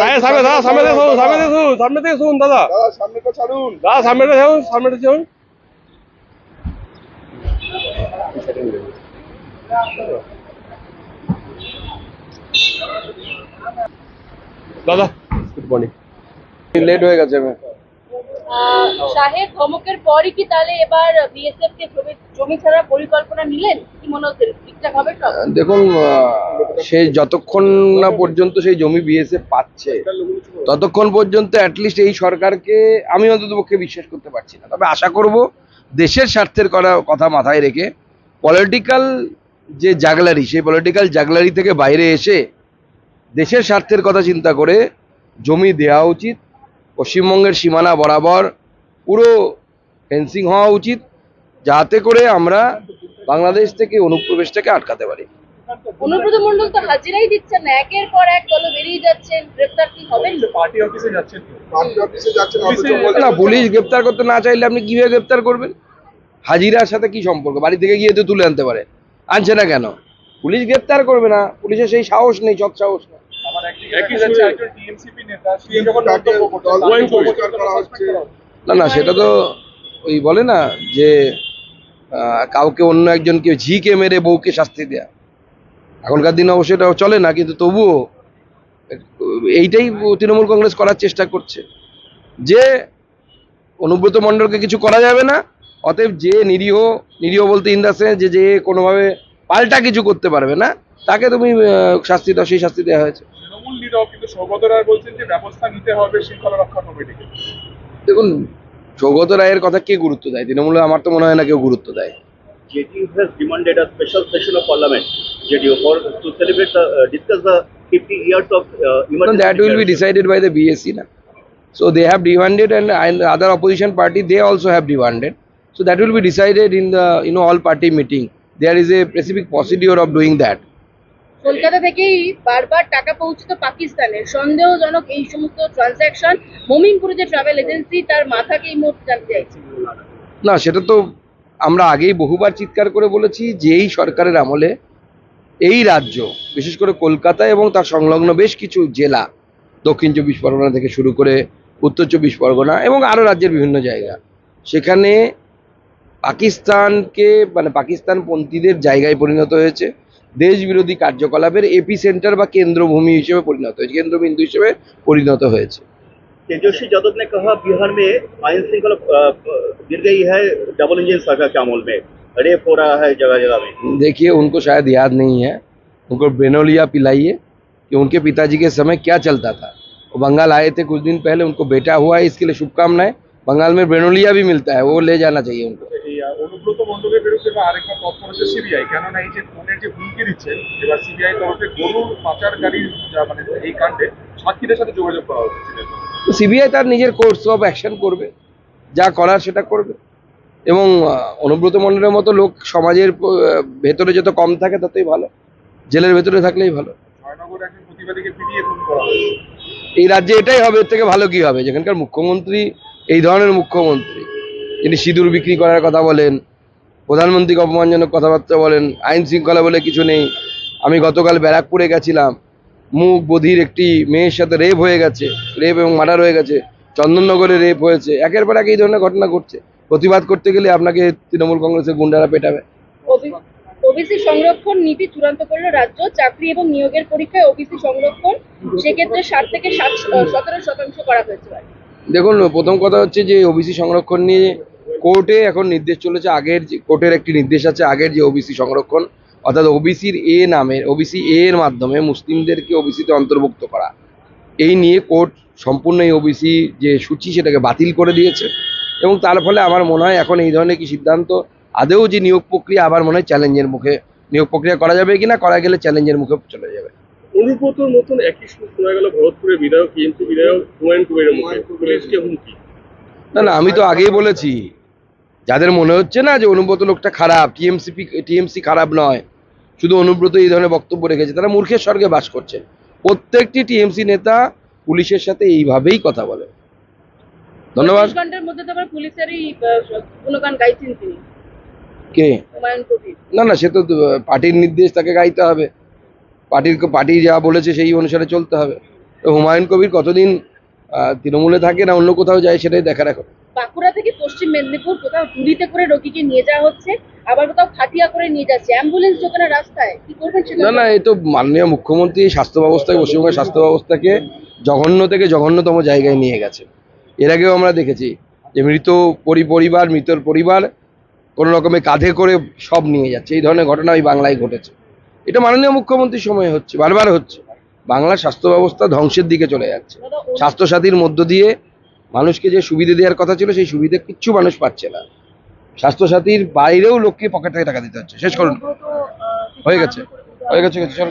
দাদা সামনে দাদা সামনে থেকে শুনুন সামনে থেকে শুনুন সামনে থেকে শুনুন দাদা। দাদা সামনেটা ছাড়ুন। দাদা সামনেটা থেকে সামনেটা সামনে দাদা গুড মর্নিং লেট হয়ে গেছে শাহের ধমকের পরই কি তাহলে এবার বিএসএফ কে জমি পরিকল্পনা নিলেন? কি মনে হচ্ছে? ঠিকঠাক হবে সব? দেখুন সেই যতক্ষণ না পর্যন্ত সেই জমি বিএসএফ পাচ্ছে ততক্ষণ পর্যন্ত অ্যাটলিস্ট এই সরকারকে আমি অন্তত পক্ষে বিশ্বাস করতে পারছি না। তবে আশা করব দেশের স্বার্থের করা কথা মাথায় রেখে পলিটিক্যাল যে জাগলারি সেই পলিটিক্যাল জাগলারি থেকে বাইরে এসে দেশের স্বার্থের কথা চিন্তা করে জমি দেওয়া উচিত পশ্চিমবঙ্গের সীমানা বরাবর পুরো ফেন্সিং হওয়া উচিত যাতে করে আমরা বাংলাদেশ থেকে অনুপ্রবেশটাকে আটকাতে পারি। অনুব্রত মন্ডল তো হাজিরাই দিচ্ছেন না একের পর এক দল বেরিয়ে যাচ্ছেন গ্রেপ্তার কি হবেন? পার্টি অফিসে যাচ্ছেন না পুলিশ গ্রেপ্তার করতে না চাইলে আপনি কীভাবে গ্রেপ্তার করবেন? হাজিরার সাথে কি সম্পর্ক? বাড়ি থেকে গিয়ে তো তুলে আনতে পারে। আনছে না কেন? পুলিশ গ্রেপ্তার করবে না পুলিশের সেই সাহস নেই সৎ সাহস নেই। একই সুরে টিএমসিপি নেতা সে যখন মন্তব্য করছেন না না, সেটা তো ওই বলে না যে কাউকে অন্য একজনকে ঝিকে মেরে বউকে শাস্তি দেয়া। এখনকার দিনে অবশ্যই এটা চলে না, কিন্তু তবুও এইটাই তৃণমূল কংগ্রেস করার চেষ্টা করছে। যে অনুব্রত মণ্ডলকে কিছু করা যাবে না, অতএব যে নিরীহ নিরীহ বলতে ইন দ্য সেন্স যে যে কোনোভাবে পাল্টা কিছু করতে পারবে না, তাকে তুমি শাস্তি দাও, সেই শাস্তি দেওয়া হয়েছে। তৃণমূল কিন্তু বলছেন যে ব্যবস্থা নিতে হবে, শৃঙ্খলা রক্ষা কমিটিকে। দেখুন সৌগত রায়ের কথা কে গুরুত্ব দেয় তৃণমূলে আমার তো মনে হয় না কেউ গুরুত্ব দেয় JDU has demanded a special session of parliament, JDU, for to celebrate the, uh, discuss the 50 years of uh, No, that will be decided by the BSc na. So they have demanded and, and other opposition party they also have demanded. So that will be decided in the you know all party meeting. There is a specific procedure of doing that. Kolkata থেকেই বারবার টাকা পৌঁছতো পাকিস্তানের। সন্দেহজনক এই সমস্ত transaction মোমিনপুরে যে travel agency তার মাথাকে এই মুহূর্তে জানতে চাইছি। না, সেটা তো আমরা আগেই বহুবার চিৎকার করে বলেছি যে এই সরকারের আমলে এই রাজ্য, বিশেষ করে কলকাতা এবং তার সংলগ্ন বেশ কিছু জেলা, দক্ষিণ চব্বিশ পরগনা থেকে শুরু করে উত্তর চব্বিশ পরগনা এবং আরও রাজ্যের বিভিন্ন জায়গা। সেখানে পাকিস্তানকে মানে পাকিস্তানপন্থীদের জায়গায় পরিণত হয়েছে। দেশ বিরোধী কার্যকলাপের এপি সেন্টার বা কেন্দ্রভূমি হিসেবে পরিণত হয়েছে কেন্দ্রবিন্দু হিসেবে পরিণত হয়েছে तेजस्वी यादव ने कहा बिहार में आयन श्रृंखला uh, गिर गई है डबल इंजन सरकार के अमल में रेप हो रहा है जगह जगह में देखिए उनको शायद याद नहीं है उनको ब्रेनोलिया पिलाइए कि उनके पिताजी के समय क्या चलता था वो बंगाल आए थे कुछ दिन पहले उनको बेटा हुआ है इसके लिए शुभकामनाएं बंगाल में ब्रेनोलिया भी मिलता है वो ले जाना चाहिए उनको অনুব্রত মণ্ডলের বিরুদ্ধে বা আরেকটা তৎপর হচ্ছে সিবিআই। কেননা এই যে ফোনের যে হুমকি দিচ্ছেন এবার সিবিআই তরফে গরুর পাচারকারীর মানে এই কাণ্ডে সাক্ষীদের সাথে যোগাযোগ করা হচ্ছে সিবিআই তার নিজের কোর্স অফ অ্যাকশন করবে যা করার সেটা করবে। এবং অনুব্রত মণ্ডলের মতো লোক সমাজের ভেতরে যত কম থাকে ততই ভালো জেলের ভেতরে থাকলেই ভালো। এই রাজ্যে এটাই হবে এর থেকে ভালো কি হবে? যেখানকার মুখ্যমন্ত্রী এই ধরনের মুখ্যমন্ত্রী। যিনি সিঁদুর বিক্রি করার কথা বলেন প্রধানমন্ত্রীকে অপমানজনক কথাবার্তা বলেন আইন শৃঙ্খলা বলে কিছু নেই। আমি গতকাল ব্যারাকপুরে গেছিলাম। মুখ বধির একটি মেয়ের সাথে রেপ হয়ে গেছে রেপ এবং মার্ডার হয়ে গেছে চন্দননগরে রেপ হয়েছে। একের পর এক এই ধরনের ঘটনা ঘটছে। প্রতিবাদ করতে গেলে আপনাকে তৃণমূল কংগ্রেসের গুন্ডারা পেটাবে। ওবিসি সংরক্ষণ নীতি চূড়ান্ত করল রাজ্য চাকরি এবং নিয়োগের পরীক্ষায় ওবিসি সংরক্ষণ সেক্ষেত্রে ষাট থেকে ষাট সতেরো শতাংশ করা হয়েছে। দেখুন প্রথম কথা হচ্ছে যে ওবিসি সংরক্ষণ নিয়ে কোর্টে এখন নির্দেশ চলেছে আগের যে কোর্টের একটি নির্দেশ আছে আগের যে ওবিসি সংরক্ষণ অর্থাৎ ওবিসির এ নামের ওবিসি এ এর মাধ্যমে মুসলিমদেরকে ওবিসিতে অন্তর্ভুক্ত করা। এই নিয়ে কোর্ট সম্পূর্ণ এই ওবিসি যে সূচি সেটাকে বাতিল করে দিয়েছে এবং তার ফলে আমার মনে হয় এখন এই ধরনের কি সিদ্ধান্ত আদেও যে নিয়োগ প্রক্রিয়া আবার মনে হয় চ্যালেঞ্জের মুখে নিয়োগ প্রক্রিয়া করা যাবে কিনা করা গেলে চ্যালেঞ্জের মুখে চলে যাবে। অনুব্রতর মতন একই সুর শোনা গেল ভরতপুরের বিধায়ক বিধায়ক হুমায়ুন কবিরের মুখে। পুলিশকে হুমকি। না না আমি তো আগেই বলেছি যাদের মনে হচ্ছে না যে অনুব্রত লোকটা খারাপ টিএমসি টিএমসি খারাপ নয় শুধু অনুব্রত এই ধরনের বক্তব্য রেখেছে তারা মূর্খের স্বর্গে বাস করছে প্রত্যেকটি টিএমসি নেতা পুলিশের সাথে এইভাবেই কথা বলে। ধন্যবাদ। ঘণ্টার মধ্যে তো পুলিশেরই গুণগান গাইছেন তিনি। কে? না না সে তো পার্টির নির্দেশ তাকে গাইতে হবে। পার্টির পার্টি যা বলেছে সেই অনুসারে চলতে হবে। তো হুমায়ুন কবির কতদিন তৃণমূলে থাকে না অন্য কোথাও যায় সেটাই দেখার এখন। বাঁকুড়া থেকে পশ্চিম মেদিনীপুর কোথাও টুলিতে করে রোগীকে নিয়ে যাওয়া হচ্ছে আবার কোথাও খাটিয়া করে নিয়ে যাচ্ছে। অ্যাম্বুলেন্স ঢোকে না রাস্তায় কি করবেন না না এই তো মাননীয় মুখ্যমন্ত্রী স্বাস্থ্য ব্যবস্থাকে পশ্চিমবঙ্গের স্বাস্থ্য ব্যবস্থাকে জঘন্য থেকে জঘন্যতম জায়গায় নিয়ে গেছে। এর আগেও আমরা দেখেছি যে মৃত পরিবার মৃতর পরিবার কোনো রকমে কাঁধে করে সব নিয়ে যাচ্ছে। এই ধরনের ঘটনা ওই বাংলায় ঘটেছে। এটা মাননীয় মুখ্যমন্ত্রীর সময় হচ্ছে বারবার হচ্ছে। বাংলার স্বাস্থ্য ব্যবস্থা ধ্বংসের দিকে চলে যাচ্ছে। স্বাস্থ্যসাথীর মধ্য দিয়ে মানুষকে যে সুবিধে দেওয়ার কথা ছিল সেই সুবিধে কিচ্ছু মানুষ পাচ্ছে না। স্বাস্থ্যসাথীর বাইরেও লোককে পকেট থেকে টাকা দিতে হচ্ছে। শেষ করুন। হয়ে গেছে। হয়ে গেছে চলো।